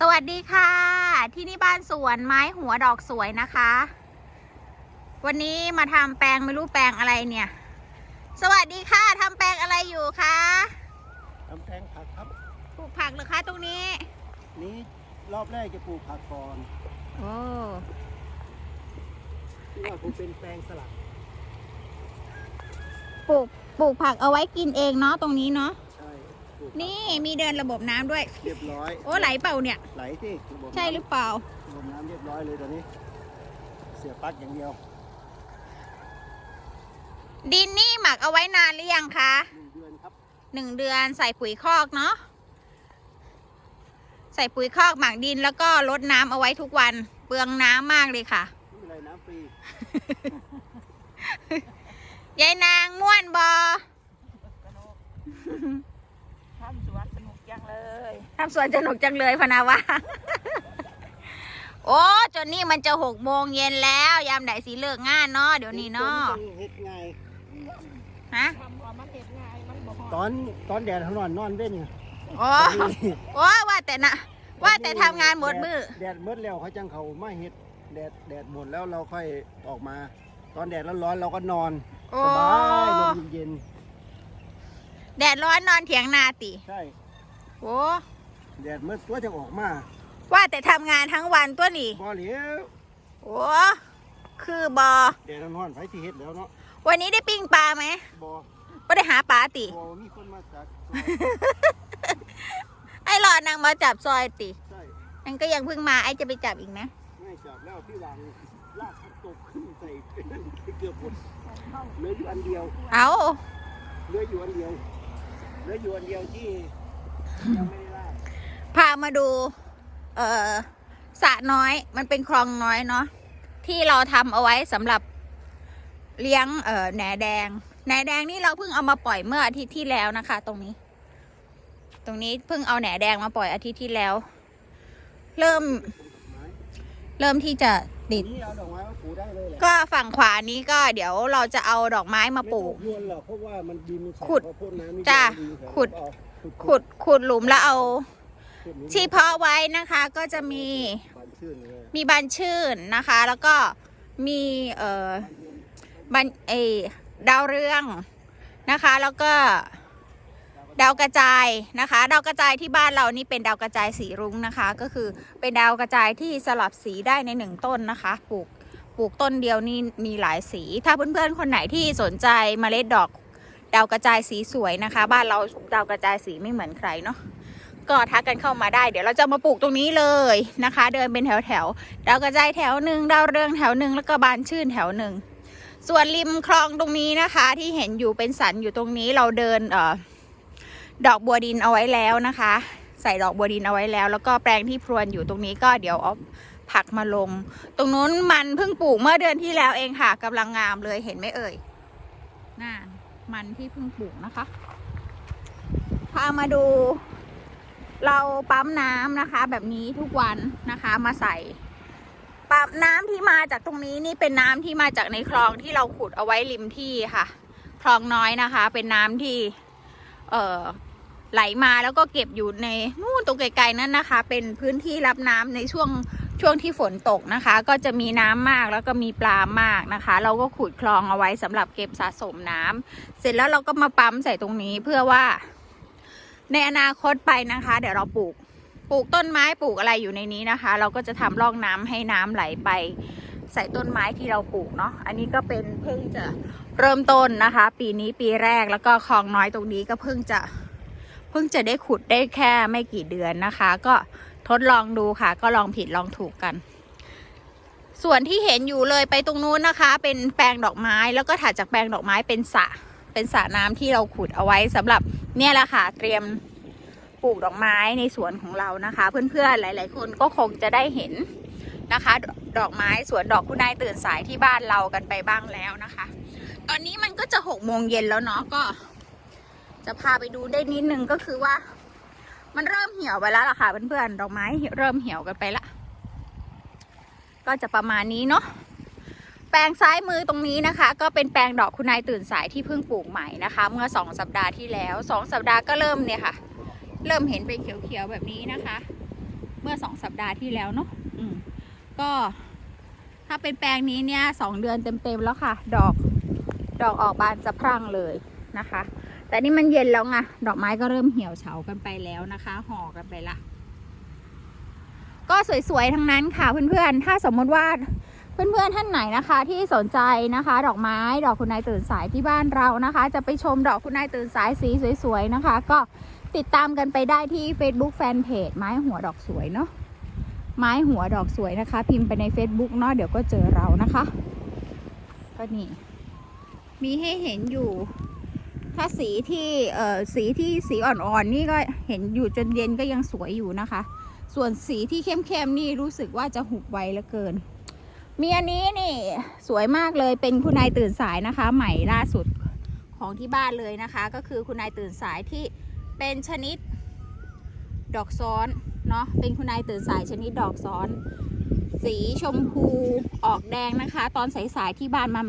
สวัสดีค่ะ ที่นี่บ้านสวนไม้หัวดอกสวยนะคะ วันนี้มาทำแปลงไม่รู้แปลงอะไรเนี่ย สวัสดีค่ะทำแปลงอะไรอยู่คะทำแปลงผักครับปลูกผักเหรือคะตรงนี้นี้รอบแรกจะปลูกผักก่อนโอ้ที่ว่าผมเป็นแปลงสลัดปลูกปลูกผักเอาไว้กินเองเนาะตรงนี้เนาะใช่ปลูก นี่มีเดินระบบน้ำด้วย เรียบร้อย โอ้ไหลเปล่าเนี่ย ไหลที่ระบบใช่หรือเปล่า ระบบน้ำเรียบร้อยเลยตอนนี้ เสียบปลั๊กอย่างเดียวดินนี่หมักเอาไว้นานหรือยังคะหนึ่งเดือนครับหนึ่งเดือนใส่ปุ๋ยคอกเนาะใส่ปุ๋ยคอกหมักดินแล้วก็ลดน้ำเอาไว้ทุกวัน เปลืองน้ำมากเลยค่ะไม่เป็นไรน้ำฟรียายนางม่วนบอ ทำสวนสนุกจัง เลยทำสวนสนุกจังเลยพะนาวาโอ้จนนี่มันจะหกโมงเย็นแล้ว ยามไหนสีเลิกงานเนาะเดี๋ยวนี้เนาะต้องเฮ็ดไงายฮะทำว่ามันเห็ดง่ายมันบ่ฮอดตอนตอนแดดเขานอนนอนเว้นไงโอ้โอ้ว่าแต่นะว่าแต่ทำงานหมดมือแดดมืดแล้วเขาจังเขาไม่เฮ็ดแดดแดดหมดแล้วเราค่อยออกมา ตอนแดดร้อนๆเราก็นอนโอ้สบายลมเย็นแดดร้อนนอนเถียงนาติๆใช่ โอ้แดดมืดตัวจะออกมาว่าแต่ทำงานทั้งวันตัวนี่บ่เหลียวโอ้คือบอแดดร้อนๆไฟที่เฮ็ดแล้วเนาะวันนี้ได้ปิ้งปลาไหมบ่ไม่ได้หาปลาติบ่มีคนมาจัดไอ้หลอดนางมาจับซอยติใช่นั่นก็ยังเพิ่งมาไอ้จะไปจับอีกนะง่ายจับแล้วพี่วางลากพัดตกขึ้นใส่นั่นเกือบหมดเหลืออยู่อันเดียว เอาเหลืออยู่อันเดียวเหลืออยู่อันเดียวที่ ยังไม่ได้ลากพามาดู เอ่อสระน้อยมันเป็นคลองน้อยเนาะที่เราทำเอาไว้สำหรับเลี้ยงเอ่อแหนแดงแหนแดงนี่เราเพิ่งเอามาปล่อยเมื่ออาทิตย์ที่แล้วนะคะ ตรงนี้ ตรงนี้เพิ่งเอาแหนแดงมาปล่อยอาทิตย์ที่แล้ว เริ่ม เริ่มที่จะติดนี่เอาดอกไม้มาปลูกได้เลยแหละก็ฝั่งขวานี้ก็เดี๋ยวเราจะเอาดอกไม้มาปลูกไม่ต้องพรวนหรอกเพราะว่ามันดินมันแฉะขุดพอพ่นน้ำนี่จ้ะดีครับขุดเอา ขุดขุดหลุมแล้วเอาขุดนี้ที่เพาะไว้นะคะก็จะมีบานชื่นเลยมีบานชื่นนะคะ แล้วก็มีเอ่อบันเอดาวเรืองนะคะ แล้วก็ดาวกระจายนะคะ ดาวกระจายที่บ้านเรานี่เป็นดาวกระจายสีรุ้งนะคะ ก็คือเป็นดาวกระจายที่สลับสีได้ในหนึ่งต้นนะคะปลูกปลูกต้นเดียวนี่มีหลายสี ถ้าเพื่อนๆคนไหนที่สนใจเมล็ดดอก ดาวกระจายสีสวยนะคะ บ้านเราดาวกระจายสีไม่เหมือนใครเนาะก็ทักกันเข้ามาได้ เดี๋ยวเราจะมาปลูกตรงนี้เลยนะคะ เดินเป็นแถวแถวๆดาวกระจายแถวหนึ่งดาวเรืองแถวหนึ่งแล้วก็บานชื่นแถวหนึ่งส่วนริมคลองตรงนี้นะคะ ที่เห็นอยู่เป็นสันอยู่ตรงนี้เราเดินเอ่อดอกบัวดินเอาไว้แล้วนะคะ ใส่ดอกบัวดินเอาไว้แล้ว แล้วก็แปลงที่พรวนอยู่ตรงนี้ก็เดี๋ยวเอาผักมาลง ตรงนู้นมันเพิ่งปลูกเมื่อเดือนที่แล้วเองค่ะกำลังงามเลยเห็นไหมเอ่ยน่า มันที่เพิ่งปลูกนะคะ พามาดู เราปั๊มน้ำนะคะ แบบนี้ทุกวันนะคะมาใส่ปั๊มน้ำที่มาจากตรงนี้นี่เป็นน้ำที่มาจากในคลองที่เราขุดเอาไว้ริมที่ค่ะ คลองน้อยนะคะ เป็นน้ำที่ เอ่อไหลมาแล้วก็เก็บอยู่ในนู่นตรงไกลๆนั่นนะคะ เป็นพื้นที่รับน้ำในช่วง ช่วงที่ฝนตกนะคะ ก็จะมีน้ำมากแล้วก็มีปลามากนะคะ เราก็ขุดคลองเอาไว้สำหรับเก็บสะสมน้ำเสร็จแล้วเราก็มาปั๊มใส่ตรงนี้เพื่อว่า ในอนาคตไปนะคะ เดี๋ยวเราปลูกปลูกต้นไม้ปลูกอะไรอยู่ในนี้นะคะ เราก็จะทำร่องน้ำให้น้ำไหลไป ใส่ต้นไม้ที่เราปลูกเนาะอันนี้ก็เป็นเพิ่งจะเริ่มต้นนะคะ ปีนี้ปีแรกแล้วก็คลองน้อยตรงนี้ก็เพิ่งจะ เพิ่งจะได้ขุดได้แค่ไม่กี่เดือนนะคะ ก็ ทดลองดูค่ะ ก็ลองผิดลองถูกกัน ส่วนที่เห็นอยู่เลยไปตรงนู้นนะคะ เป็นแปลงดอกไม้แล้วก็ถัดจากแปลงดอกไม้เป็นสระเป็นสระน้ำที่เราขุดเอาไว้สำหรับเนี่ยแหละค่ะ เตรียมปลูกดอกไม้ในสวนของเรานะคะ เพื่อนๆหลาย ๆ คนก็คงจะได้เห็นนะคะดดอกไม้สวนดอกคุณนายตื่นสายที่บ้านเรากันไปบ้างแล้วนะคะ ตอนนี้มันก็จะหกโมงเย็นแล้วเนาะก็ จะพาไปดูได้นิดนึงก็คือว่า มันเริ่มเหี่ยวไปแล้วล่ะค่ะเพื่อนๆดอกไม้เริ่มเหี่ยวกันไปละ ก็จะประมาณนี้เนาะแปลงซ้ายมือตรงนี้นะคะ ก็เป็นแปลงดอกคุณนายตื่นสายที่เพิ่งปลูกใหม่นะคะ เมื่อสองสัปดาห์ที่แล้วสองสัปดาห์ก็เริ่มเนี่ยค่ะ เริ่มเห็นเป็นเขียวๆแบบนี้นะคะ เมื่อสองสัปดาห์ที่แล้วเนาะอืมก็ถ้าเป็นแปลงนี้เนี่ยสองเดือนเต็มๆแล้วค่ะ ดอกดอกออกบานสะพรั่งเลยนะคะ แต่นี่มันเย็นแล้วไงดอกไม้ก็เริ่มเหี่ยวเฉากันไปแล้วนะคะ ห่อกันไปละ ก็สวยๆทั้งนั้นค่ะเพื่อนๆ ถ้าสมมติว่าเพื่อนๆท่านไหนนะคะ ที่สนใจนะคะ ดอกไม้ดอกคุณนายตื่นสายที่บ้านเรานะคะ จะไปชมดอกคุณนายตื่นสายสีสวยๆนะคะ ก็ติดตามกันไปได้ที่ Facebook Fanpage ไม้หัวดอกสวยเนาะไม้หัวดอกสวยนะคะ พิมพ์ไปใน Facebook เนาะเดี๋ยวก็เจอเรานะคะ ก็นี่ มีให้เห็นอยู่ ถ้าสีที่เอ่อสีที่สีอ่อนๆนี่ก็เห็นอยู่จนเย็นก็ยังสวยอยู่นะคะ ส่วนสีที่เข้มๆนี่รู้สึกว่าจะหุบไวเหลือเกิน มีอันนี้นี่สวยมากเลยเป็นคุณนายตื่นสายนะคะ ใหม่ล่าสุดของที่บ้านเลยนะคะ ก็คือคุณนายตื่นสายที่เป็นชนิดดอกซ้อนเนาะเป็นคุณนายตื่นสายชนิดดอกซ้อน สีชมพูออกแดงนะคะ ตอนสายๆที่บ้านมา